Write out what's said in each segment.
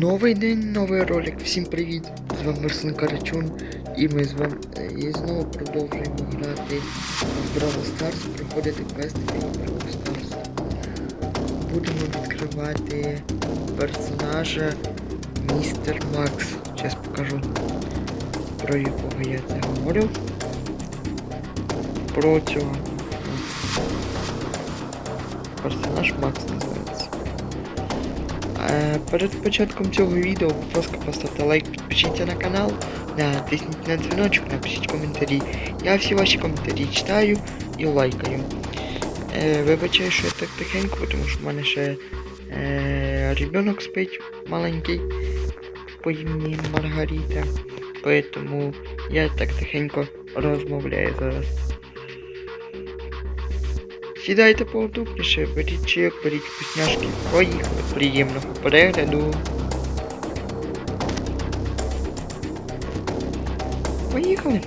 Новий день, новий ролик. Всім привіт! З вами Арсен Карачун і ми з вами е, і знову продовжуємо грати в Brawl Stars, проходити квестики в Brawl Stars. Будемо відкривати персонажа Містер Макс. Зараз покажу про якого я це говорю. Про цього. Персонаж Макс називається. Е, Перед початком цього відео, будь ласка, поставте лайк, підпишіться на канал, натисніть на дзвіночок, напишіть коментарі. Я всі ваші коментарі читаю і лайкаю. Е, вибачаю, що я так тихенько, тому що в мене ще е, ребенок спить маленький по імені Маргарита. Поэтому я так тихенько розмовляю зараз. Сідайте поудобніше, беріть чек, беріть вкусняшки. Поїхали. Приємного перегляду. Поїхали.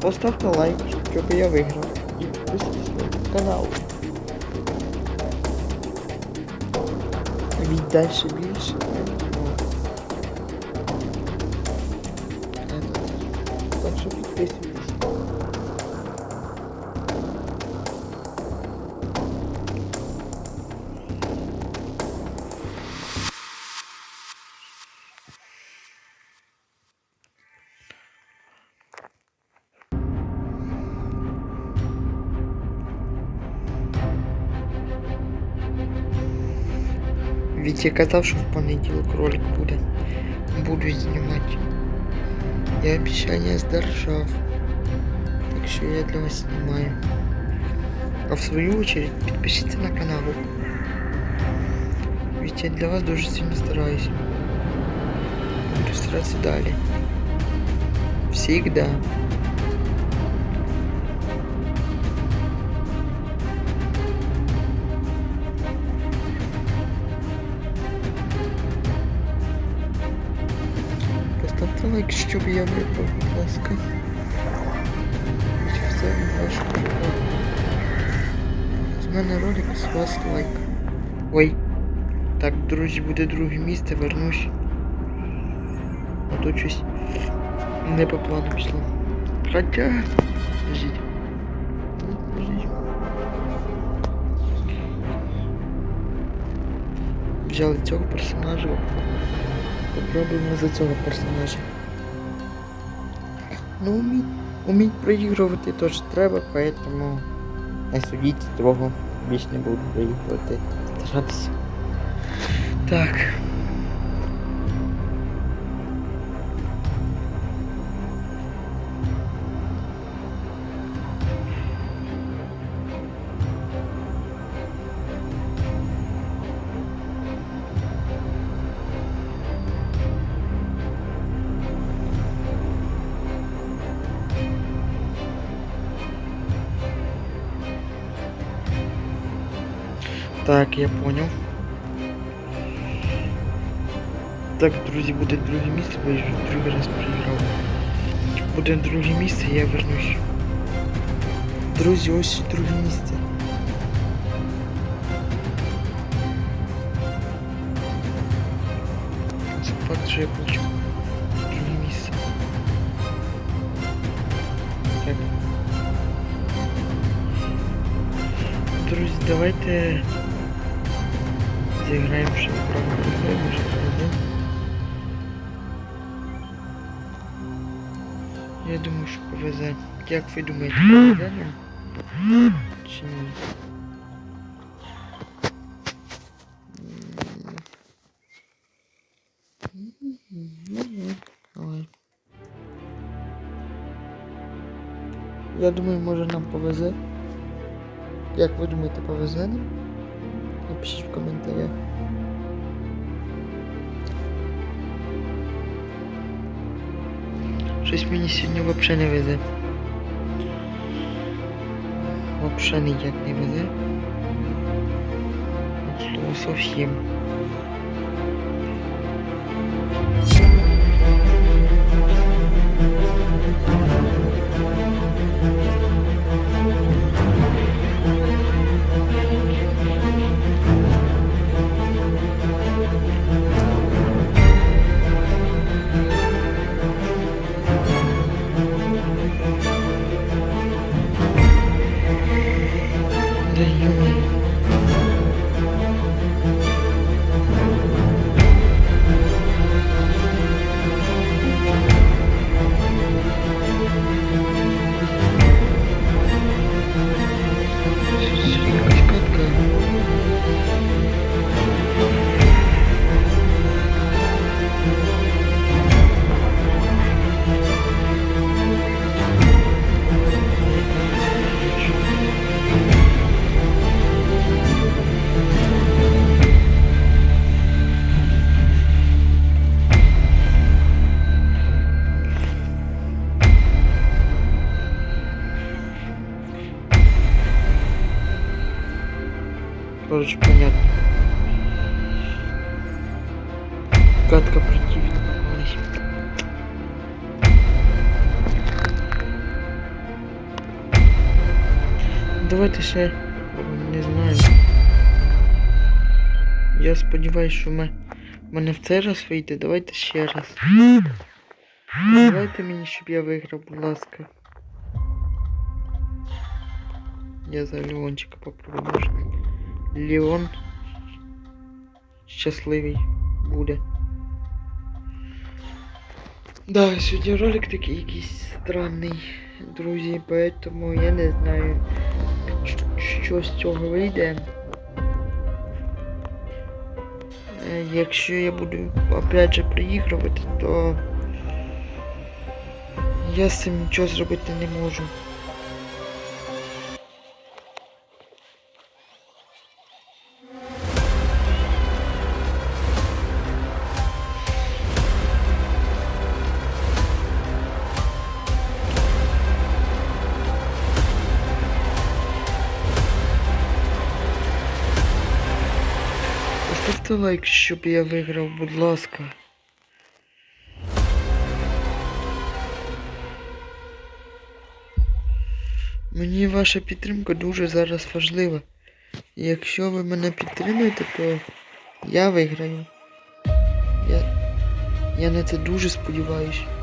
Поставте лайк, щоб я виграв. І підписуйтесь на канал. Від далі більше. ну. Так що підписуйтесь. Вітя казав, що в понеділок ролик буде. Буду знімати. Я обіцяння здержав. Так що я для вас знімаю. А в свою очередь підпишіться на канал. Ведь я для вас дуже сильно стараюсь. Буду старатися далі. Всегда. Щоб я вибрав, будь ласка. Все від. З мене ролик, з вас лайк. Ой. Так, друзі, буде друге місце, вернусь. А то щось не по плану пішло. Хоча. Подождіть. Взяли цього персонажа. Попробуємо за цього персонажа. Ну, уміть, уміть проігрувати теж треба, поэтому не судіть строго. Більш не буду проігрувати. Старатися. Так. Так, я понял. Так, друзі, буде друге місце, бо я вже другий раз проіграв. Буде друге місце, я вернусь. Друзі, ось друге місце. Це факт, що я получив друге місце. Так. Друзі, давайте зіграємо ще праву руку, може. Я думаю, що повезе. Як ви думаєте, повезе нам? Чи ні? Я думаю, може нам повезе. Як ви думаєте, повезе нам? Напишіть в коментарях. Щось мені сьогодні взагалі не везе. Взагалі ніяк не везе. От Слово совсем. Давайте ще не знаю. Я сподіваюся, що ми... мене в цей раз вийде. Давайте ще раз. Давайте мені, щоб я виграв, будь ласка. Я за Леончика попробую. Може, Леон щасливий буде. Да, сьогодні ролик такий якийсь странний, друзі, поэтому я не знаю, що, з цього вийде. Е, Якщо я буду опять же проігрувати, то я з цим нічого зробити не можу. Лайк, щоб я виграв, будь ласка. Мені ваша підтримка дуже зараз важлива. І якщо ви мене підтримуєте, то я виграю. Я, я на це дуже сподіваюся.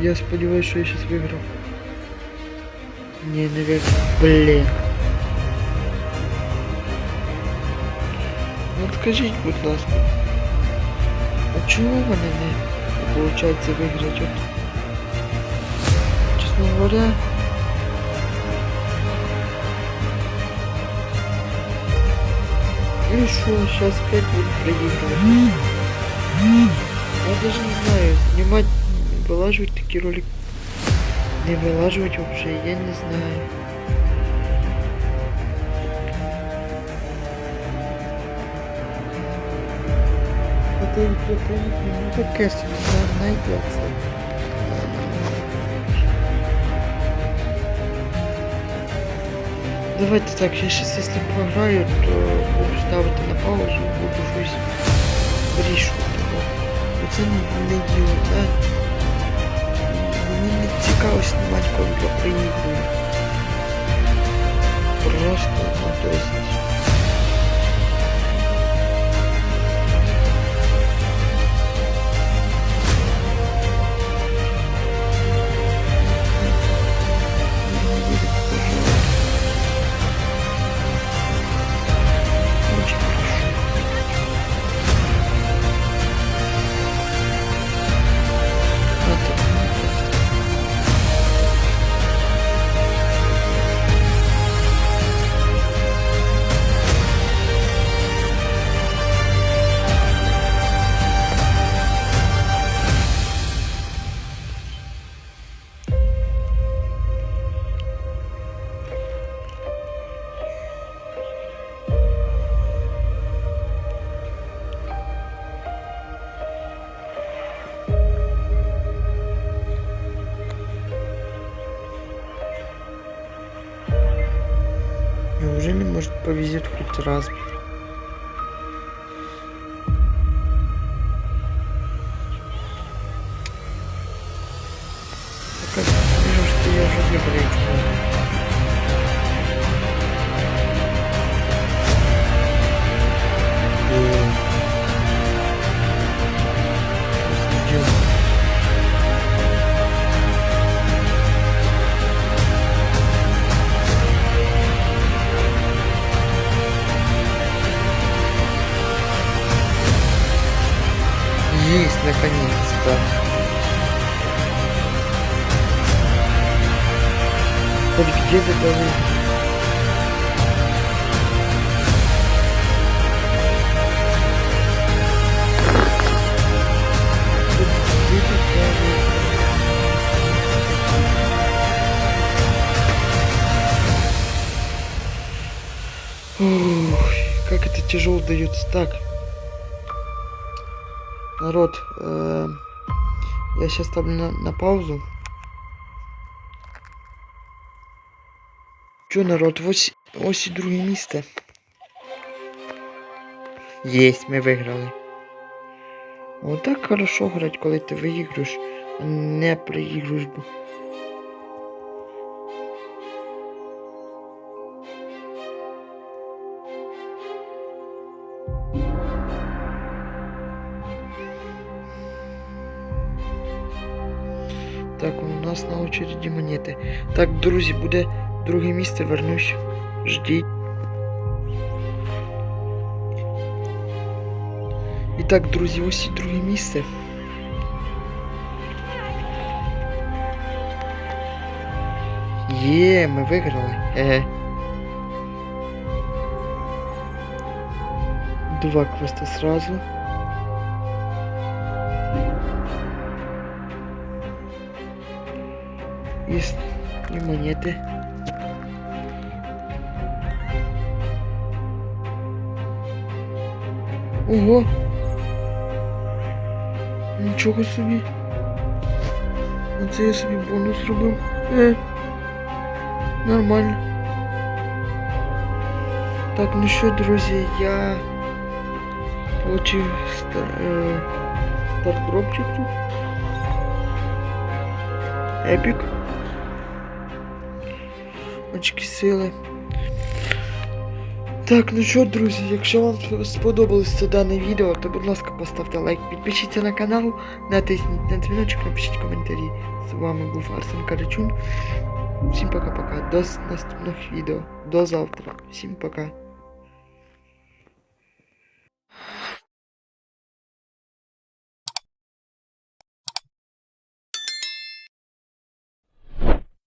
Я сподіваюся, що я зараз виграв. Ні, не виграв. Блін. Ну скажіть, будь ласка. А чому в мене не виходить виграти? От, чесно говоря. Ну и что, сейчас опять буду проигрывать. Я даже не знаю, снимать, вылаживать такие ролики. Не вылаживать вообще, я не знаю. Это немного конечно, найдется. Давайте так, я сейчас если програю, то буду ставити на паузу, буду щось вирішувати. Це не, не діло, да? Цікаво знімати, коли я приїхаю. Просто, ну то. Неужели может повезет хоть раз? Хоть где-то даже... Как это тяжело дается. Так. Народ, э, я сейчас ставлю на, на паузу. Чё, народ, ось, ось і друге місце. Єсть, ми виграли. Отак хорошо грати, коли ти виіграєш, а не проігруєш. бо- Так, у нас на очереді монети. Так, друзі, буде друге місце, вернусь. Ждіть. І так, друзі, ось і друге місце. Є, ми виграли. Еге. Два квеста сразу. И, с- и Ого! Нічого собі. Оце я собі бонус робив. Е. Нормально. Так, ну що, друзі, я получив ста... е... стартропчик тут. Епік. Очки сили. Так, ну що, друзі, якщо вам сподобалось дане відео, то будь ласка поставте лайк, підпишіться на канал, натисніть на дзвіночок, напишіть коментарі. З вами був Арсен Карачун. Всім пока-пока. До наступних відео. До завтра. Всім пока.